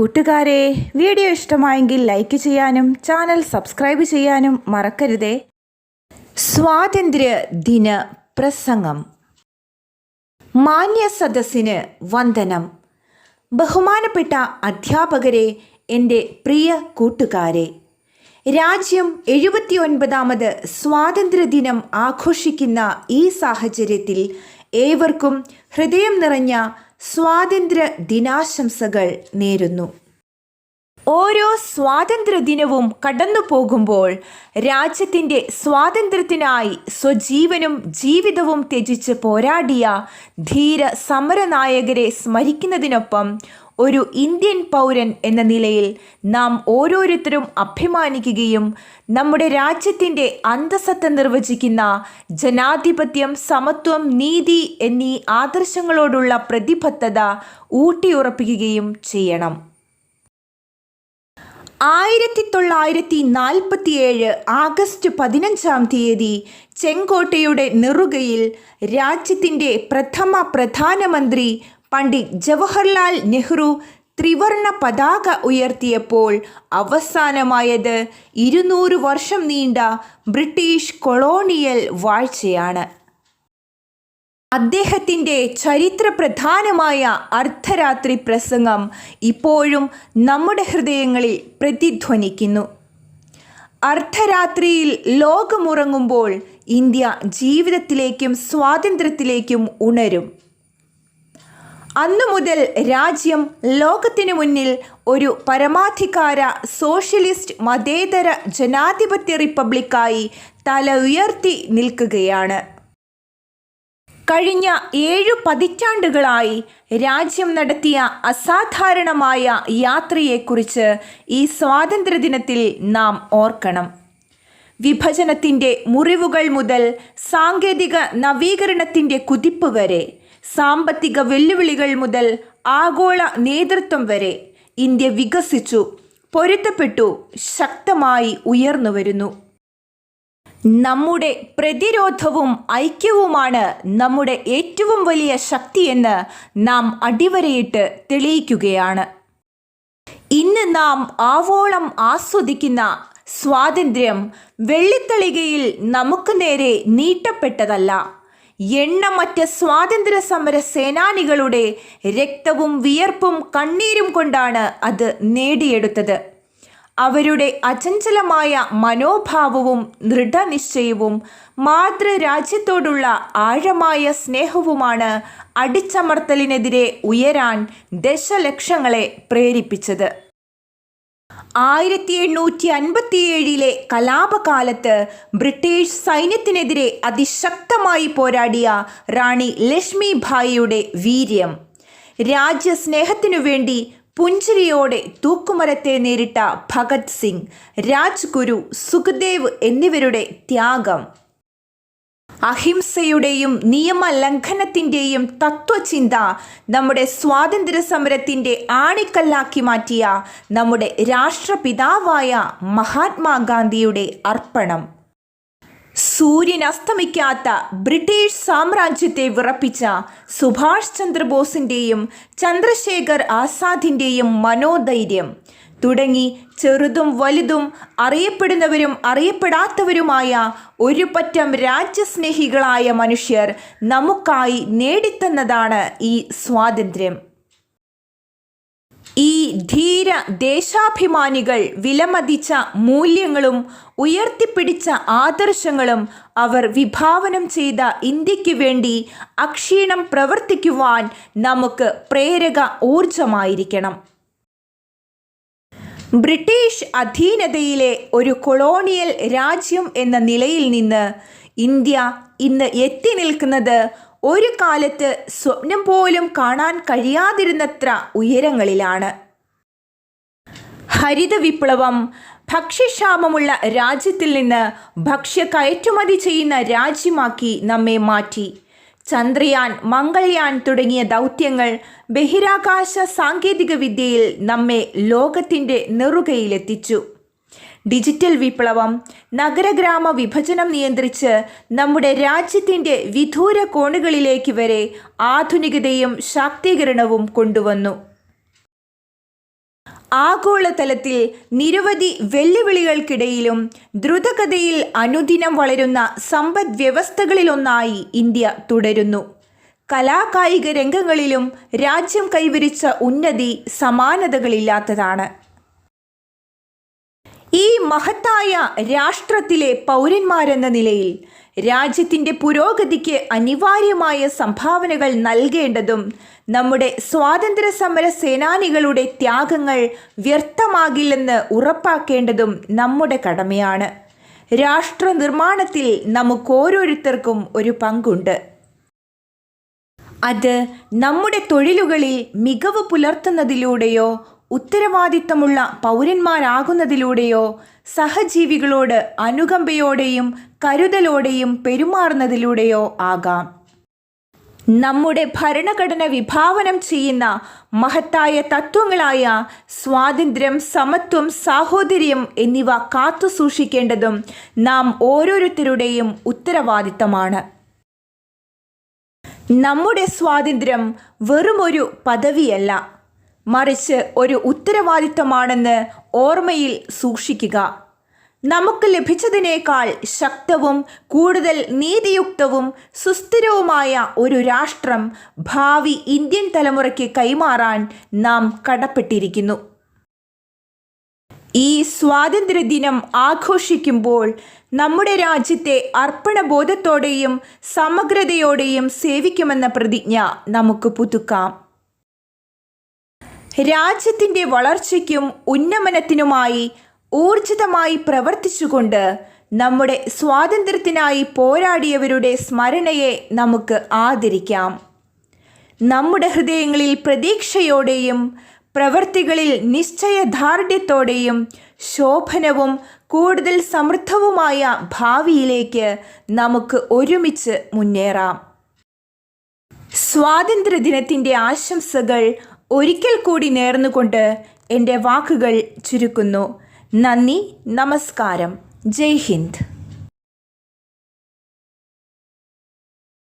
കൂട്ടുകാരെ വീഡിയോ ഇഷ്ടമായെങ്കിൽ ലൈക്ക് ചെയ്യാനും ചാനൽ സബ്സ്ക്രൈബ് ചെയ്യാനും മറക്കരുതേ. സ്വാതന്ത്ര്യ ദിന പ്രസംഗം. മാന്യ സദസ്സിന് വന്ദനം. ബഹുമാനപ്പെട്ട അധ്യാപകരെ എന്റെ പ്രിയ കൂട്ടുകാരെ രാജ്യം എഴുപത്തിയൊൻപതാമത് സ്വാതന്ത്ര്യദിനം ആഘോഷിക്കുന്ന ഈ സാഹചര്യത്തിൽ ഏവർക്കും ഹൃദയം നിറഞ്ഞ സ്വാതന്ത്ര്യ ദിനാശംസകൾ നേരുന്നു. ഓരോ സ്വാതന്ത്ര്യ ദിനവും കടന്നു പോകുമ്പോൾ രാജ്യത്തിന്റെ സ്വാതന്ത്ര്യത്തിനായി സ്വജീവനും ജീവിതവും ത്യജിച്ച് പോരാടിയ ധീര സമരനായകരെ സ്മരിക്കുന്നതിനൊപ്പം ഒരു ഇന്ത്യൻ പൗരൻ എന്ന നിലയിൽ നാം ഓരോരുത്തരും അഭിമാനിക്കുകയും നമ്മുടെ രാജ്യത്തിന്റെ അന്തസത്ത നിർവചിക്കുന്ന ജനാധിപത്യം സമത്വം നീതി എന്നീ ആദർശങ്ങളോടുള്ള പ്രതിബദ്ധത ഊട്ടിയുറപ്പിക്കുകയും ചെയ്യണം. ആയിരത്തി തൊള്ളായിരത്തി നാൽപ്പത്തിയേഴ് ആഗസ്റ്റ് പതിനഞ്ചാം തീയതി ചെങ്കോട്ടയുടെ നെറുകയിൽ രാജ്യത്തിന്റെ പ്രഥമ പ്രധാനമന്ത്രി പണ്ഡിറ്റ് ജവഹർലാൽ നെഹ്റു ത്രിവർണ പതാക ഉയർത്തിയപ്പോൾ അവസാനമായത് ഇരുന്നൂറ് വർഷം നീണ്ട ബ്രിട്ടീഷ് കൊളോണിയൽ വാഴ്ചയാണ്. അദ്ദേഹത്തിന്റെ ചരിത്രപ്രധാനമായ അർദ്ധരാത്രി പ്രസംഗം ഇപ്പോഴും നമ്മുടെ ഹൃദയങ്ങളിൽ പ്രതിധ്വനിക്കുന്നു. അർദ്ധരാത്രിയിൽ ലോകമുറങ്ങുമ്പോൾ ഇന്ത്യ ജീവിതത്തിലേക്കും സ്വാതന്ത്ര്യത്തിലേക്കും ഉണരും. അന്നു മുതൽ രാജ്യം ലോകത്തിനു മുന്നിൽ ഒരു പരമാധികാര സോഷ്യലിസ്റ്റ് മതേതര ജനാധിപത്യ റിപ്പബ്ലിക്കായി തല ഉയർത്തി നിൽക്കുകയാണ്. കഴിഞ്ഞ ഏഴു പതിറ്റാണ്ടുകളായി രാജ്യം നടത്തിയ അസാധാരണമായ യാത്രയെക്കുറിച്ച് ഈ സ്വാതന്ത്ര്യദിനത്തിൽ നാം ഓർക്കണം. വിഭജനത്തിന്റെ മുറിവുകൾ മുതൽ സാങ്കേതിക നവീകരണത്തിന്റെ കുതിപ്പ് വരെ സാമ്പത്തിക വെല്ലുവിളികൾ മുതൽ ആഗോള നേതൃത്വം വരെ ഇന്ത്യ വികസിച്ചു പൊരുത്തപ്പെട്ടു ശക്തമായി ഉയർന്നു വരുന്നു. നമ്മുടെ പ്രതിരോധവും ഐക്യവുമാണ് നമ്മുടെ ഏറ്റവും വലിയ ശക്തിയെന്ന് നാം അടിവരയിട്ട് തെളിയിക്കുകയാണ്. ഇന്ന് നാം ആവോളം ആസ്വദിക്കുന്ന സ്വാതന്ത്ര്യം വെള്ളിത്തളികയിൽ നമുക്ക് നേരെ നീട്ടപ്പെട്ടതല്ല. എണ്ണമറ്റ സ്വാതന്ത്ര്യ സമര സേനാനികളുടെ രക്തവും വിയർപ്പും കണ്ണീരും കൊണ്ടാണ് അത് നേടിയെടുത്തത്. അവരുടെ അചഞ്ചലമായ മനോഭാവവും ദൃഢനിശ്ചയവും മാതൃരാജ്യത്തോടുള്ള ആഴമായ സ്നേഹവുമാണ് അടിച്ചമർത്തലിനെതിരെ ഉയരാൻ ദശലക്ഷങ്ങളെ പ്രേരിപ്പിച്ചത്. ആയിരത്തി എണ്ണൂറ്റി അൻപത്തിയേഴിലെ കലാപകാലത്ത് ബ്രിട്ടീഷ് സൈന്യത്തിനെതിരെ അതിശക്തമായി പോരാടിയ റാണി ലക്ഷ്മി ഭായിയുടെ വീര്യം. രാജ്യസ്നേഹത്തിനു വേണ്ടി പുഞ്ചിരിയോടെ തൂക്കുമരത്തെ നേരിട്ട ഭഗത് സിംഗ് രാജ്ഗുരു സുഖദേവ് എന്നിവരുടെ ത്യാഗം. അഹിംസയുടെയും നിയമലംഘനത്തിന്റെയും തത്വചിന്ത നമ്മുടെ സ്വാതന്ത്ര്യ സമരത്തിന്റെ ആണിക്കല്ലാക്കി മാറ്റിയ നമ്മുടെ രാഷ്ട്രപിതാവായ മഹാത്മാഗാന്ധിയുടെ അർപ്പണം. സൂര്യൻ അസ്തമിക്കാത്ത ബ്രിട്ടീഷ് സാമ്രാജ്യത്തെ വിറപ്പിച്ച സുഭാഷ് ചന്ദ്രബോസിന്റെയും ചന്ദ്രശേഖർ ആസാദിന്റെയും മനോധൈര്യം. തുടങ്ങി ചെറുതും വലുതും അറിയപ്പെടുന്നവരും അറിയപ്പെടാത്തവരുമായ ഒരു പറ്റം രാജ്യസ്നേഹികളായ മനുഷ്യർ നമുക്കായി നേടിത്തന്നതാണ് ഈ സ്വാതന്ത്ര്യം. ഈ ധീര ദേശാഭിമാനികൾ വിലമതിച്ച മൂല്യങ്ങളും ഉയർത്തിപ്പിടിച്ച ആദർശങ്ങളും അവർ വിഭാവനം ചെയ്ത ഇന്ത്യയ്ക്ക് വേണ്ടി അക്ഷീണം പ്രവർത്തിക്കുവാൻ നമുക്ക് പ്രേരക ഊർജമായിരിക്കണം ബ്രിട്ടീഷ് അധീനതയിലെ ഒരു കൊളോണിയൽ രാജ്യം എന്ന നിലയിൽ നിന്ന് ഇന്ത്യ ഇന്ന് എത്തി നിൽക്കുന്നത് ഒരു കാലത്ത് സ്വപ്നം പോലും കാണാൻ കഴിയാതിരുന്നത്ര ഉയരങ്ങളിലാണ്. ഹരിത വിപ്ലവം ഭക്ഷ്യക്ഷാമമുള്ള രാജ്യത്തിൽ നിന്ന് ഭക്ഷ്യ കയറ്റുമതി ചെയ്യുന്ന രാജ്യമാക്കി നമ്മെ മാറ്റി. ചന്ദ്രയാൻ മംഗൾയാൻ തുടങ്ങിയ ദൗത്യങ്ങൾ ബഹിരാകാശ സാങ്കേതിക വിദ്യയിൽ നമ്മെ ലോകത്തിന്റെ നെറുകയിലെത്തിച്ചു. ഡിജിറ്റൽ വിപ്ലവം നഗരഗ്രാമ വിഭജനം നിയന്ത്രിച്ച് നമ്മുടെ രാജ്യത്തിന്റെ വിദൂര കോണുകളിലേക്ക് വരെ ആധുനികതയും ശാക്തീകരണവും കൊണ്ടുവന്നു. ആഗോളതലത്തിൽ നിരവധി വെല്ലുവിളികൾക്കിടയിലും ദ്രുതഗതിയിൽ അനുദിനം വളരുന്ന സമ്പദ് വ്യവസ്ഥകളിലൊന്നായി ഇന്ത്യ തുടരുന്നു. കലാകായിക രംഗങ്ങളിലും രാജ്യം കൈവരിച്ച ഉന്നതി സമാനതകളില്ലാത്തതാണ്. ഈ മഹത്തായ രാഷ്ട്രത്തിലെ പൗരന്മാരെന്ന നിലയിൽ രാജ്യത്തിന്റെ പുരോഗതിക്ക് അനിവാര്യമായ സംഭാവനകൾ നൽകേണ്ടതും നമ്മുടെ സ്വാതന്ത്ര്യ സമര സേനാനികളുടെ ത്യാഗങ്ങൾ വ്യർത്ഥമാകില്ലെന്ന് ഉറപ്പാക്കേണ്ടതും നമ്മുടെ കടമയാണ്. രാഷ്ട്ര നിർമ്മാണത്തിൽ നമുക്കോരോരുത്തർക്കും ഒരു പങ്കുണ്ട്. അത് നമ്മുടെ തൊഴിലുകളിൽ മികവ് പുലർത്തുന്നതിലൂടെയോ ഉത്തരവാദിത്തമുള്ള പൗരന്മാരാകുന്നതിലൂടെയോ സഹജീവികളോട് അനുകമ്പയോടെയും കരുതലോടെയും പെരുമാറുന്നതിലൂടെയോ ആകാം. നമ്മുടെ ഭരണഘടന വിഭാവനം ചെയ്യുന്ന മഹത്തായ തത്വങ്ങളായ സ്വാതന്ത്ര്യം സമത്വം സാഹോദര്യം എന്നിവ കാത്തുസൂക്ഷിക്കേണ്ടതും നാം ഓരോരുത്തരുടെയും ഉത്തരവാദിത്തമാണ്. നമ്മുടെ സ്വാതന്ത്ര്യം വെറുമൊരു പദവിയല്ല. മറിച്ച് ഒരു ഉത്തരവാദിത്തമാണെന്ന് ഓർമ്മയിൽ സൂക്ഷിക്കുക. നമുക്ക് ലഭിച്ചതിനേക്കാൾ ശക്തവും കൂടുതൽ നീതിയുക്തവും സുസ്ഥിരവുമായ ഒരു രാഷ്ട്രം ഭാവി ഇന്ത്യൻ തലമുറയ്ക്ക് കൈമാറാൻ നാം കടപ്പെട്ടിരിക്കുന്നു. ഈ സ്വാതന്ത്ര്യദിനം ആഘോഷിക്കുമ്പോൾ നമ്മുടെ രാജ്യത്തെ അർപ്പണബോധത്തോടെയും സമഗ്രതയോടെയും സേവിക്കുമെന്ന പ്രതിജ്ഞ നമുക്ക് പുതുക്കാം. രാജ്യത്തിന്റെ വളർച്ചയ്ക്കും ഉന്നമനത്തിനുമായി ഊർജിതമായി പ്രവർത്തിച്ചുകൊണ്ട് നമ്മുടെ സ്വാതന്ത്ര്യത്തിനായി പോരാടിയവരുടെ സ്മരണയെ നമുക്ക് ആദരിക്കാം. നമ്മുടെ ഹൃദയങ്ങളിൽ പ്രതീക്ഷയോടെയും പ്രവർത്തികളിൽ നിശ്ചയദാർഢ്യത്തോടെയും ശോഭനവും കൂടുതൽ സമൃദ്ധവുമായ ഭാവിയിലേക്ക് നമുക്ക് ഒരുമിച്ച് മുന്നേറാം. സ്വാതന്ത്ര്യദിനത്തിന്റെ ആശംസകൾ ഒരിക്കൽ കൂടി നേർന്നുകൊണ്ട് എന്റെ വാക്കുകൾ ചുരുക്കുന്നു. നന്ദി നമസ്കാരം. ജയ് ഹിന്ദ്.